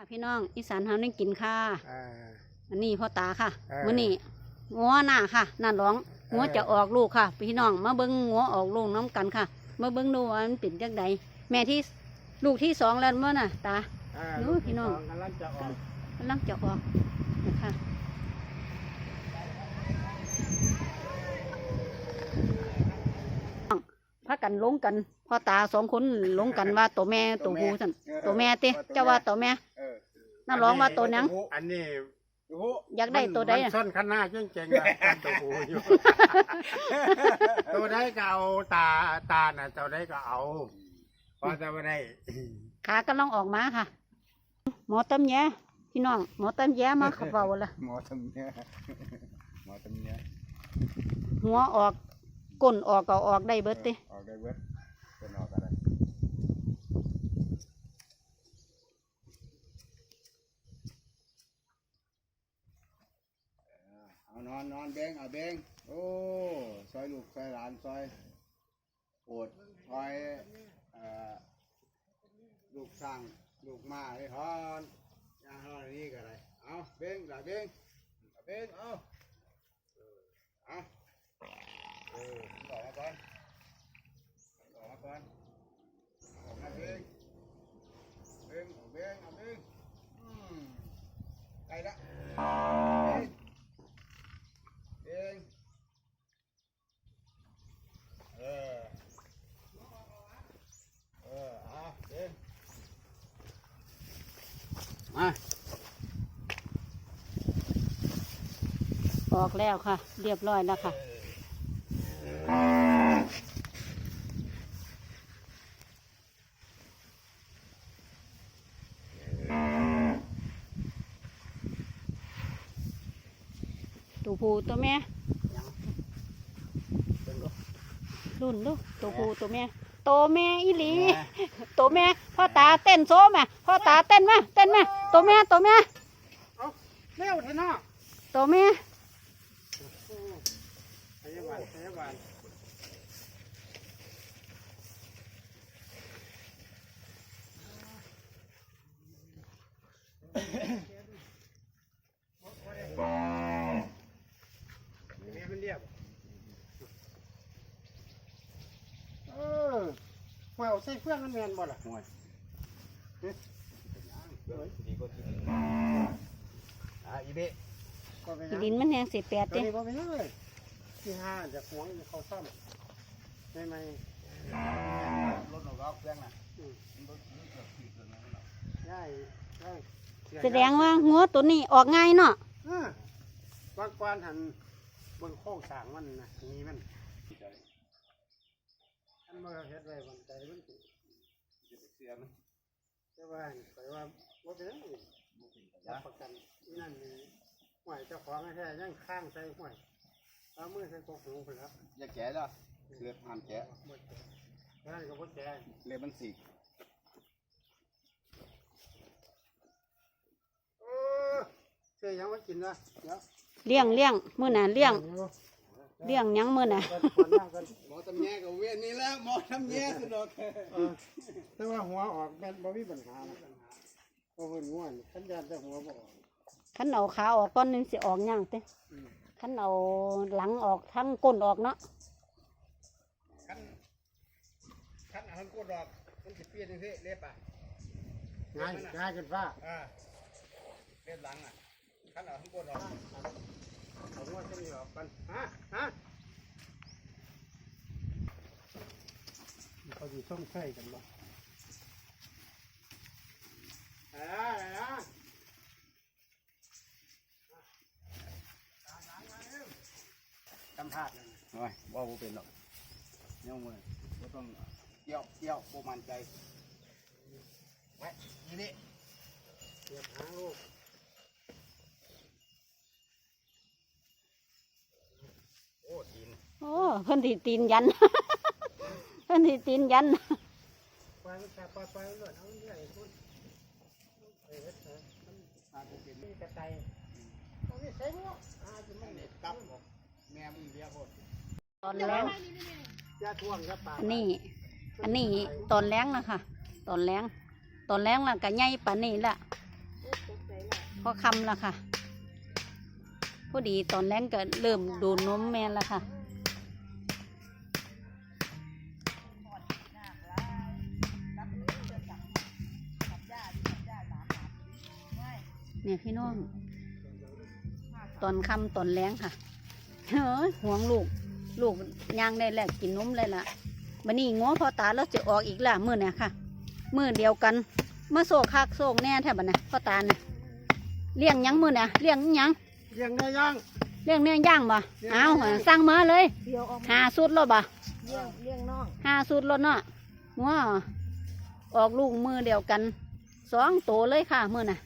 ค่ะพี่น้องอีสานเฮานี่กินค่ะอ่าอันนี้พ่อตาค่ะเออมื้อนี้งัวหน้าค่ะน่าร้องเอองัวจะออกลูกค่ะ พี่น้องมาเบิ่งงัวออกลูกน้กันค่ะมาเบิ่งดูว่ามันเป็นจังไดแม่ที่ลูกที่สองแล้วมั้งน่ะตาอ่านู้ลูกพี่น้องที่สกำลังจะออกกำลังจะออกนะคะพากันลงกันพ่อตาสองคนลงกันว่าตัวแม่ตัวผู้สั่นตัวแม่เต้เจ้าว่าตัวแม่เออ น่าร้องว่าตัวหยัง อันนี้อยากได้ตัวใดมันอะส้นข้างหน้าเจ๋งๆอะตัวผู้อยู่ ตัวใดก็เอาตาตาน่ะตัวใดก็เอาเพราะจะไม่ได้ ขากำลังออกมาค่ะ หมอตำแยพี่น้อง หมอตำแยมาเขับเบาละหมอทำเนี้ยหมอทำเนี้ยหัวออกก้นออกก็ออกได้เบิดติ ออกได้เว้ยเป็นออกอะไร เอา นอนนอนเบงเอาเบงโอ้ซอยลูกซอยหลานซอยโอดซอยลูกสร้างลูกมาไอ้ฮอนยาฮอนอันนี้ก็ได้เอาเบงหล่ะเบงเอาเบงเอาเออเอออออมาก่อนออมาก่อนออมาเบงเบงเอาเบงเอาเบงอืมได้ละเบง เองเออ เออเอาเอง มาออกแล้วค่ะ เรียบร้อยแล้วค่ะ ตัวผู้ตัวแม่รุ่นดูตัวผู้ตัวแม่ ตัวแม่อีหลีตัวแม่พ่อตาเต้นโซ่แม่พ่อตาเต้นไหมเต้นไหมตัวแม่ตัวแม่เร็วเถอะเนาะตัวแม่พยาบาลพยาบาล เรียบมันเรียบเออ แววใส่เฟื่องมันแมนบ่ล่ะห่วยดีกว่าที่อะอีเบะก็ไปอีนะดินมันแหงสิแปดตัวเด้นี้ก็ไปเลยที่ห้าจะหวงเขาซ่อมไม่ไม่รถหนูก็เอาเครื่องน่ะได้ได้แสดงว่างัวตัวนี้ออกง่ายเนาะเออวางกวานหันบนโค้งสร้างมันนะนี่มัน อันเมื่อเฮ็ดไว้บนใจมันสิเสียมันแต่ว่าไปว่าว่าเป็นอะไรรับประกันนี่นั่นนี่ห่วยเจ้าของแท้ๆยังข้างใส่ห่วยเอามือใส่กกหูไปแล้วอย่าแกะเด้อเลือดหันแกะหมดแล้วนั่นก็บ่แก่เลือดมันสีกโอ้เสียยังว่ากินนะเดี๋ยวเลี้ยงเลี้ยงมื้อน่ะเลี้ยง เลี้ยงหยังมื้อน่ะคนนั่งกันหมอทำแย่กับเวียนนี่แหล้วหมอทำแย่สุดอกเออแต่ว่าหัวออกแม่นบ่มีปัญหานะเพราะเพิ่นง่วนขันยานแต่หัวบ่ออกคันเอาขาออกก้อนหนึงสิออกหยังเต้อืมคันเอาหลังออกทั้งก้นออกเนาะคันคันเอาทั้งกดดอกมันสิเปลี่ยนจังซี่เล็บอะง่ายง่ายกันฟ้าอ่าเล็บหลังอะคันเอาทั้งกดดอก เอาหัวจะมีออกกันฮะฮะเขาอยู่ช่องไส้กันบ่อ่าอ่าสัมภาษณ์เลยนะโอ้ยว่าบ่เป็นหรอกเนี่ยมือบ่ต้องเกี่ยวเกี่ยวบ่มั่นใจไว้นี่นี่เตรียมหาลูก โอ้ดิน โอ้เพิ่นสิตีนยัน เพิ่นสิตีนยันปล่อยมันแตปล่อยปล่อยมันเลยเอามันใหญ่พุ่นเอ้ยเฮ็ดเถอะมันตาบ่เป็นมีกระไตเอานี่ใส่บ่อ่าจะมันเด็ดตับบอกแม่มึงเลี้ยงโคตอนแรงยาท่วงยาปากอันนี้อันนี้ตอนแรงนะคะ ตอนแรงตอนแรงล้วก็ใหญ่ปานนี้ละพอคำละค่ะ พอดีตอนแรกก็เริ่มดูดนมแม่ละค่ะ เนี่ยพี่น้อง ตอนค่ำตอนแรงค่ะเฮ้ยห่วงลูก ลูกย่างได้แล้วกินนมได้ละบันนี้ง้อพอตาแล้วจะออกอีกละมือเนี่ยค่ะมือเดียวกันเมื่อโศกคักโศกแน่แทบบันเนี่ยพ่อตาเนี่ยเลี้ยงหยังมือเนี่ยเลี้ยงหยังเลี้ยงได้ยังเลี้ยงเนี่ยย่างบ่เลี้ยงเอาได้สั่งมาเลยเดียวออกหาสุดรถบ่เลี้ยงเลี้ยงน้องหาสุดรถเนาะง้อออกลูกมือเดียวกันสองโตวเลยค่ะมือน่ะ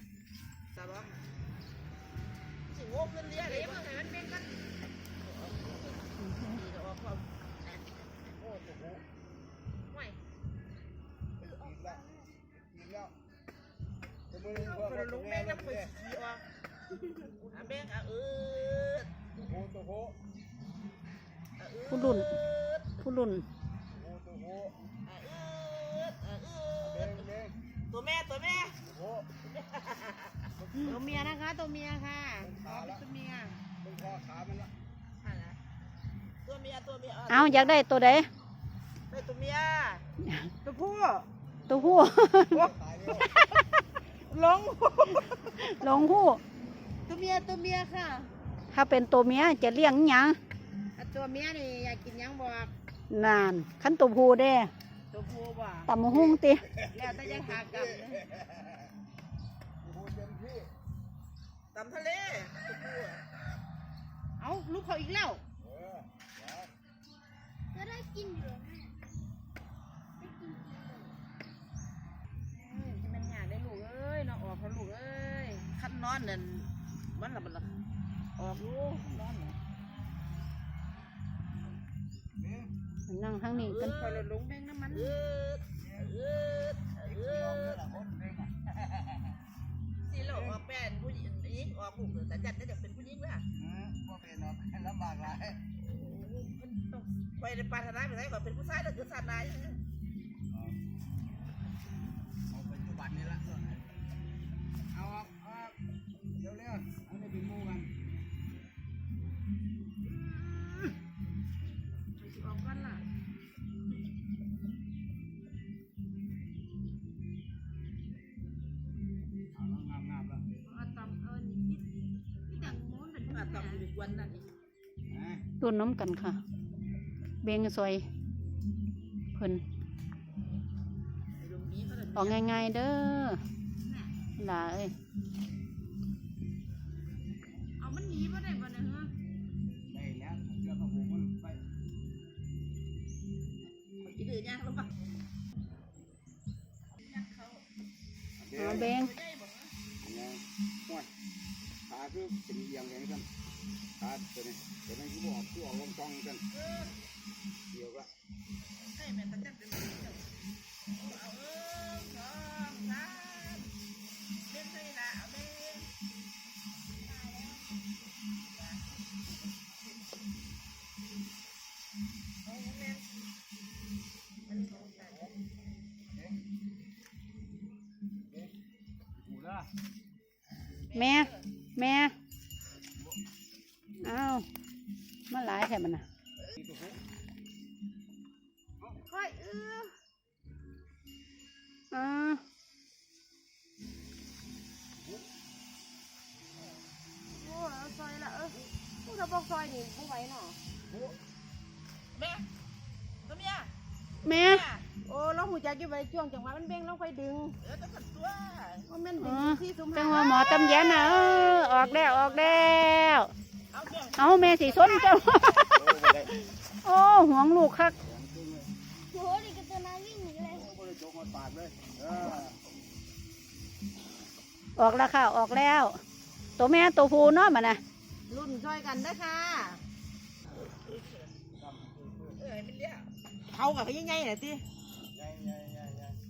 คนลุงแม่จะไปขี่ออกอาแบงอะเออตัวโหตัวโหผู้รุ่นผู้รุ่นโหตัวโหอะเอออะเอเบองเบงตัวแม่ตัวแม่ตัวโหตัวเมียนะคะ ตัวเมียค่ะขอเป็นตัวเมียมึงคอขามันละตัวเมียตัวเมียเอาอยากได้ตัวใดได้ตัวเมียตัวผู้ตัวผู้ ตายเร็วลงลงผู้ตัวเมียตัวเมียค่ะถ้าเป็นตัวเมียจะเลี้ยงหยังอะตัวเมียนี่อยากกินหยังบอกนานขันตัวผู้เด้ตัวผู้บ่ตำมะฮุ่งติแล้วแต่จะหากลับเลยตัวโหเต็มที่ตำทะเลตัวผู้อะเอาลูกเขาอีกแล้วเออจะได้กินอยู่ นนอนนั่นมันละมันละออกลูกนอนน่ะนั่งทั้งนี้กันคอยเราลงแบงน้ำมันเออเออเออสีเหลอกออกแป้นผู้หญิงหญิงออกลูกแต่จัดได้จะเป็นผู้หญิงไหมบ่เป็นหรอกลำบากหลายไปในปาถนาไปไหนก่อนเป็นผู้ชายแล้วคือสัตว์นายเอาปัจจุบันนี่ละ เร็วเร็วๆเอาไปเป็นหมู่กันออกกันล่ะเอาแล้วงามงามแล้วเอาตำเอิญนิดที่ดังม้วนเป็นตำอีกวันนั่นนะรุ่นน้ำกันค่ะ เบงซอยเพิ่นลงนี้ก็เลยออกง่ายๆเด้อหลาเอ้ย เอาเบงเนี่ยห้วยขาคือเป็นเอียงอย่างนั้นขาตัวนี้ตัวนี้คือบอกคือออกลงตองกันเดียวละให้แม่ตาจันเป็นผู้หญิงเอาเออสองสาม แม่แม่เอามาหลายแถบมันน่ะนี่ตัวผู้ค่อยเอออ่าโอ้เอาซอยละเออผู้ถ้าบอกซอยนี่ผู้ไหวเนาะแม่ตัวเมียแม่โอ้เราหูจักอยู่ไว้ช่วงจังหวะมันเบ่งเราค่อยดึงเออต้อง ขัดตัวว่าแม่นดึอ๋งอที่สุมจังว่าหมอตำแยนน่ะเออออกแล้วออกแล้วเอาเบี่ยงเอาแม่สีส้นเจ้าโอ้ห่วงลูกคักโหดิกระตัวนาวิ่งหนีเลยก็เลยโจกมาปากเลยเออออกแล้วค่ะออกแล้ว ตัวแม่ตัวผู้เนาะมันน่ะรุ่นซอยกันนะคะเออเป็นเลี้ยเขากับเขายังไงน่ะติให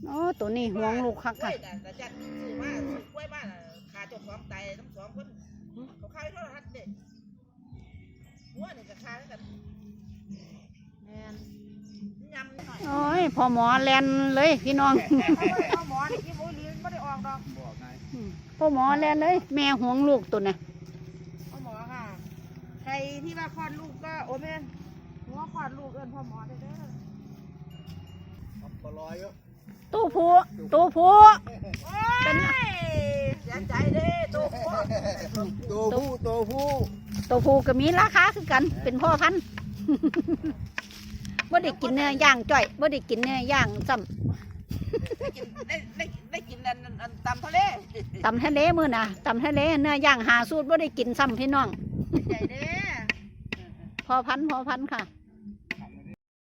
โอ้ตัวนี้ห่วงลูกคักกล้ค่ะวยน่ะ แต่จัดซื้อมาซื้อกล้วยบ้านน่ะขาเจ้าของตายทั้งสองคนเขาขายโทรทัศน์เด็กหัวนี่ก็ขายกันแม่นยำหน่อยโอ้ยพอหมอแลนเลยพี่น้องเอาหมอนี่กินโอลีนไม่ได้ออกดอกบอกไงอืมพ่อหมอแลนเลย แม่ห่วงลูกตัวน่ะพ่อหมอค่ะ ใครที่ว่าคลอดลูกก็โอ้แม่นหัวคลอดลูกเอิ้นพ่อหมอได้เด้อปลอยเยอะ ตู้ผู้ตู้ผู้โอ้ยเสียใจเด้ตัวพ่อตัวผู้ตัวผู้ตู้ผู้ก็มีราคาคือกันเป็นพ่อพันธุ์บ่ได้กินเนื้อย่างจ่อยบ่ได้กินเนื้อย่างซ้ได้กินได้ได้ได้กินอันอันอันตำทะเลำตำทะเลมื้อน่ะตำทะเลเนื้อย่างหาสูตรบ่ได้กินซ้ำพี่น้องใจเด้อพอพันธุ์พอพันธุ์ค่ะ